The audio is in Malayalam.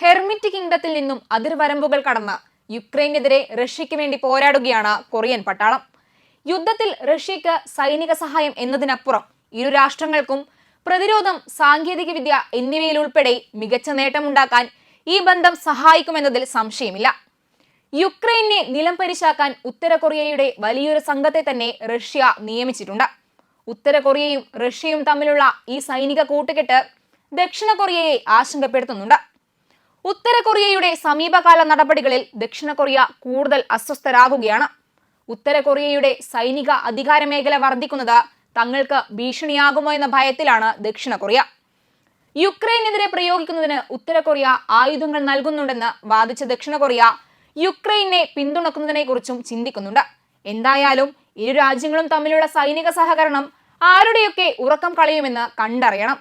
ഹെർമിറ്റ് കിങ്ഡത്തിൽ നിന്നും അതിർവരമ്പുകൾ കടന്ന് യുക്രൈനെതിരെ റഷ്യയ്ക്ക് വേണ്ടി പോരാടുകയാണ് കൊറിയൻ പട്ടാളം. യുദ്ധത്തിൽ റഷ്യക്ക് സൈനിക സഹായം എന്നതിനപ്പുറം ഇരു രാഷ്ട്രങ്ങൾക്കും പ്രതിരോധം സാങ്കേതികവിദ്യ എന്നിവയിലുൾപ്പെടെ മികച്ച നേട്ടമുണ്ടാക്കാൻ ഈ ബന്ധം സഹായിക്കുമെന്നതിൽ സംശയമില്ല. യുക്രൈനെ നിലം പരിശാക്കാൻ ഉത്തര കൊറിയയുടെ വലിയൊരു സംഘത്തെ തന്നെ റഷ്യ നിയമിച്ചിട്ടുണ്ട്. ഉത്തര കൊറിയയും റഷ്യയും തമ്മിലുള്ള ഈ സൈനിക കൂട്ടുകെട്ട് ദക്ഷിണ കൊറിയയെ ആശങ്കപ്പെടുത്തുന്നുണ്ട്. ഉത്തര കൊറിയയുടെ സമീപകാല നടപടികളിൽ ദക്ഷിണ കൊറിയ കൂടുതൽ അസ്വസ്ഥരാകുകയാണ്. ഉത്തര കൊറിയയുടെ സൈനിക അധികാര മേഖല വർദ്ധിക്കുന്നത് തങ്ങൾക്ക് ഭീഷണിയാകുമോ എന്ന ഭയത്തിലാണ് ദക്ഷിണ കൊറിയ. യുക്രൈനെതിരെ പ്രയോഗിക്കുന്നതിന് ഉത്തര കൊറിയ ആയുധങ്ങൾ നൽകുന്നുണ്ടെന്ന് വാദിച്ച ദക്ഷിണ കൊറിയ യുക്രൈനെ പിന്തുണക്കുന്നതിനെക്കുറിച്ചും ചിന്തിക്കുന്നുണ്ട്. എന്തായാലും ഇരു രാജ്യങ്ങളും തമ്മിലുള്ള സൈനിക സഹകരണം ആരുടെയൊക്കെ ഉറക്കം കളയുമെന്ന് കണ്ടറിയണം.